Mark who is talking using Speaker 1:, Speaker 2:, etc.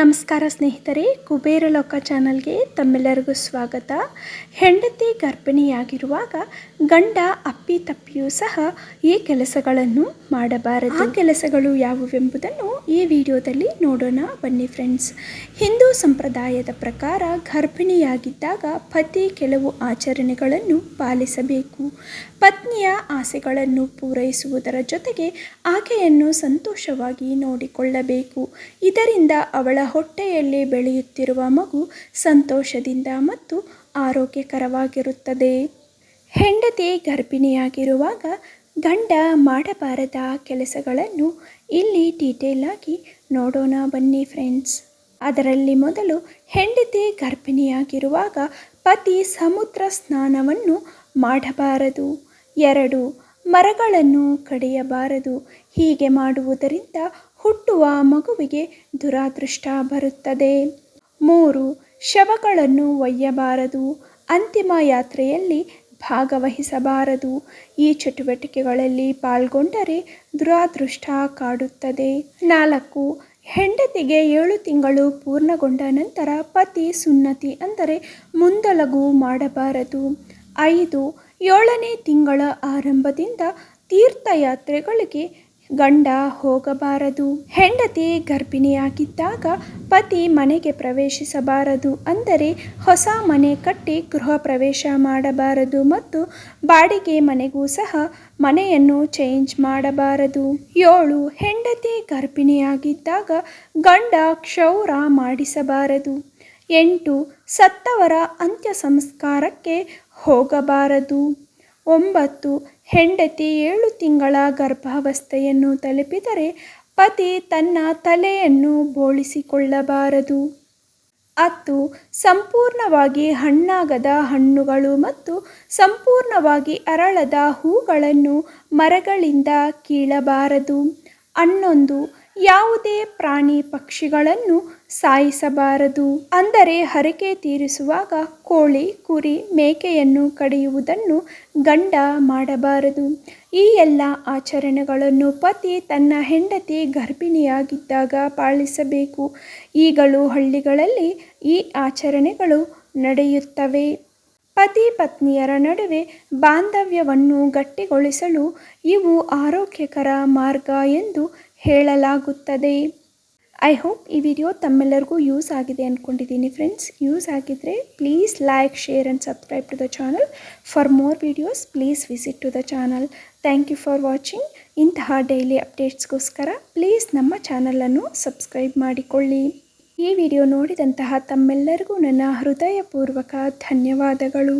Speaker 1: ನಮಸ್ಕಾರ ಸ್ನೇಹಿತರೆ, ಕುಬೇರ ಲೋಕ ಚಾನಲ್ಗೆ ತಮ್ಮೆಲ್ಲರಿಗೂ ಸ್ವಾಗತ. ಹೆಂಡತಿ ಗರ್ಭಿಣಿಯಾಗಿರುವಾಗ ಗಂಡ ಅಪ್ಪಿ ತಪ್ಪಿಯೂ ಸಹ ಈ ಕೆಲಸಗಳನ್ನು ಮಾಡಬಾರದು. ಕೆಲಸಗಳು ಯಾವುವೆಂಬುದನ್ನು ಈ ವಿಡಿಯೋದಲ್ಲಿ ನೋಡೋಣ. ಬನ್ನಿ ಫ್ರೆಂಡ್ಸ್ ಹಿಂದೂ ಸಂಪ್ರದಾಯದ ಪ್ರಕಾರ ಗರ್ಭಿಣಿಯಾಗಿದ್ದಾಗ ಪತಿ ಕೆಲವು ಆಚರಣೆಗಳನ್ನು ಪಾಲಿಸಬೇಕು. ಪತ್ನಿಯ ಆಸೆಗಳನ್ನು ಪೂರೈಸುವುದರ ಜೊತೆಗೆ ಆಕೆಯನ್ನು ಸಂತೋಷವಾಗಿ ನೋಡಿಕೊಳ್ಳಬೇಕು. ಇದರಿಂದ ಅವಳ ಹೊಟ್ಟೆಯಲ್ಲಿ ಬೆಳೆಯುತ್ತಿರುವ ಮಗು ಸಂತೋಷದಿಂದ ಮತ್ತು ಆರೋಗ್ಯಕರವಾಗಿರುತ್ತದೆ. ಹೆಂಡತಿ ಗರ್ಭಿಣಿಯಾಗಿರುವಾಗ ಗಂಡ ಮಾಡಬಾರದ ಕೆಲಸಗಳನ್ನು ಇಲ್ಲಿ ಡೀಟೇಲ್ ಆಗಿ ನೋಡೋಣ ಬನ್ನಿ ಫ್ರೆಂಡ್ಸ್. ಅದರಲ್ಲಿ ಮೊದಲು ಹೆಂಡತಿ ಗರ್ಭಿಣಿಯಾಗಿರುವಾಗ ಪತಿ ಸಮುದ್ರ ಸ್ನಾನವನ್ನು ಮಾಡಬಾರದು. ಎರಡು ಮರಗಳನ್ನು ಕಡಿಯಬಾರದು. ಹೀಗೆ ಮಾಡುವುದರಿಂದ ಹುಟ್ಟುವ ಮಗುವಿಗೆ ದುರಾದೃಷ್ಟ ಬರುತ್ತದೆ. ಮೂರು, ಶವಗಳನ್ನು ಒಯ್ಯಬಾರದು. ಅಂತಿಮ ಯಾತ್ರೆಯಲ್ಲಿ ಭಾಗವಹಿಸಬಾರದು. ಈ ಚಟುವಟಿಕೆಗಳಲ್ಲಿ ಪಾಲ್ಗೊಂಡರೆ ದುರಾದೃಷ್ಟ ಕಾಡುತ್ತದೆ. ನಾಲ್ಕು, ಹೆಂಡತಿಗೆ ಏಳು ತಿಂಗಳು ಪೂರ್ಣಗೊಂಡ ನಂತರ ಪತಿ ಸುನ್ನತಿ ಅಂದರೆ ಮುಂದಲಗು ಮಾಡಬಾರದು. ಐದು, ಏಳನೇ ತಿಂಗಳ ಆರಂಭದಿಂದ ತೀರ್ಥಯಾತ್ರೆಗಳಿಗೆ ಗಂಡ ಹೋಗಬಾರದು. ಹೆಂಡತಿ ಗರ್ಭಿಣಿಯಾಗಿದ್ದಾಗ ಪತಿ ಮನೆಗೆ ಪ್ರವೇಶಿಸಬಾರದು. ಅಂದರೆ ಹೊಸ ಮನೆ ಕಟ್ಟಿ ಗೃಹ ಪ್ರವೇಶ ಮಾಡಬಾರದು ಮತ್ತು ಬಾಡಿಗೆ ಮನೆಗೂ ಸಹ ಮನೆಯನ್ನು ಚೇಂಜ್ ಮಾಡಬಾರದು. ಏಳು, ಹೆಂಡತಿ ಗರ್ಭಿಣಿಯಾಗಿದ್ದಾಗ ಗಂಡ ಕ್ಷೌರ ಮಾಡಿಸಬಾರದು. ಎಂಟು, ಸತ್ತವರ ಅಂತ್ಯ ಸಂಸ್ಕಾರಕ್ಕೆ ಹೋಗಬಾರದು. ಒಂಬತ್ತು ಹೆಂಡತಿ ಏಳು ತಿಂಗಳ ಗರ್ಭಾವಸ್ಥೆಯನ್ನು ತಲುಪಿದರೆ ಪತಿ ತನ್ನ ತಲೆಯನ್ನು ಬೋಳಿಸಿಕೊಳ್ಳಬಾರದು. ಹತ್ತು, ಸಂಪೂರ್ಣವಾಗಿ ಹಣ್ಣಾಗದ ಹಣ್ಣುಗಳು ಮತ್ತು ಸಂಪೂರ್ಣವಾಗಿ ಅರಳದ ಹೂಗಳನ್ನು ಮರಗಳಿಂದ ಕೀಳಬಾರದು. ಹನ್ನೊಂದು ಯಾವುದೇ ಪ್ರಾಣಿ ಪಕ್ಷಿಗಳನ್ನು ಸಾಯಿಸಬಾರದು. ಅಂದರೆ ಹರಕೆ ತೀರಿಸುವಾಗ ಕೋಳಿ, ಕುರಿ, ಮೇಕೆಯನ್ನು ಕಡಿಯುವುದನ್ನು ಗಂಡ ಮಾಡಬಾರದು. ಈ ಎಲ್ಲ ಆಚರಣೆಗಳನ್ನು ಪತಿ ತನ್ನ ಹೆಂಡತಿ ಗರ್ಭಿಣಿಯಾಗಿದ್ದಾಗ ಪಾಲಿಸಬೇಕು. ಈಗಲೂ ಹಳ್ಳಿಗಳಲ್ಲಿ ಈ ಆಚರಣೆಗಳು ನಡೆಯುತ್ತವೆ. ಪತಿ ಪತ್ನಿಯರ ನಡುವೆ ಬಾಂಧವ್ಯವನ್ನು ಗಟ್ಟಿಗೊಳಿಸಲು ಇವು ಆರೋಗ್ಯಕರ ಮಾರ್ಗ ಎಂದು ಹೇಳಲಾಗುತ್ತದೆ. ಐ ಹೋಪ್ ಈ ವಿಡಿಯೋ ತಮ್ಮೆಲ್ಲರಿಗೂ ಯೂಸ್ ಆಗಿದೆ ಅಂದ್ಕೊಂಡಿದ್ದೀನಿ ಫ್ರೆಂಡ್ಸ್ ಯೂಸ್ ಆಗಿದ್ದರೆ please like share and subscribe to the channel for more videos please visit to the channel thank you for watching ಇಂತಹ ಡೈಲಿ ಅಪ್ಡೇಟ್ಸ್ಗೋಸ್ಕರ ಪ್ಲೀಸ್ ನಮ್ಮ ಚಾನಲನ್ನು ಸಬ್ಸ್ಕ್ರೈಬ್ ಮಾಡಿಕೊಳ್ಳಿ. ಈ ವಿಡಿಯೋ ನೋಡಿದಂತಹ ತಮ್ಮೆಲ್ಲರಿಗೂ ನನ್ನ ಹೃದಯಪೂರ್ವಕ ಧನ್ಯವಾದಗಳು.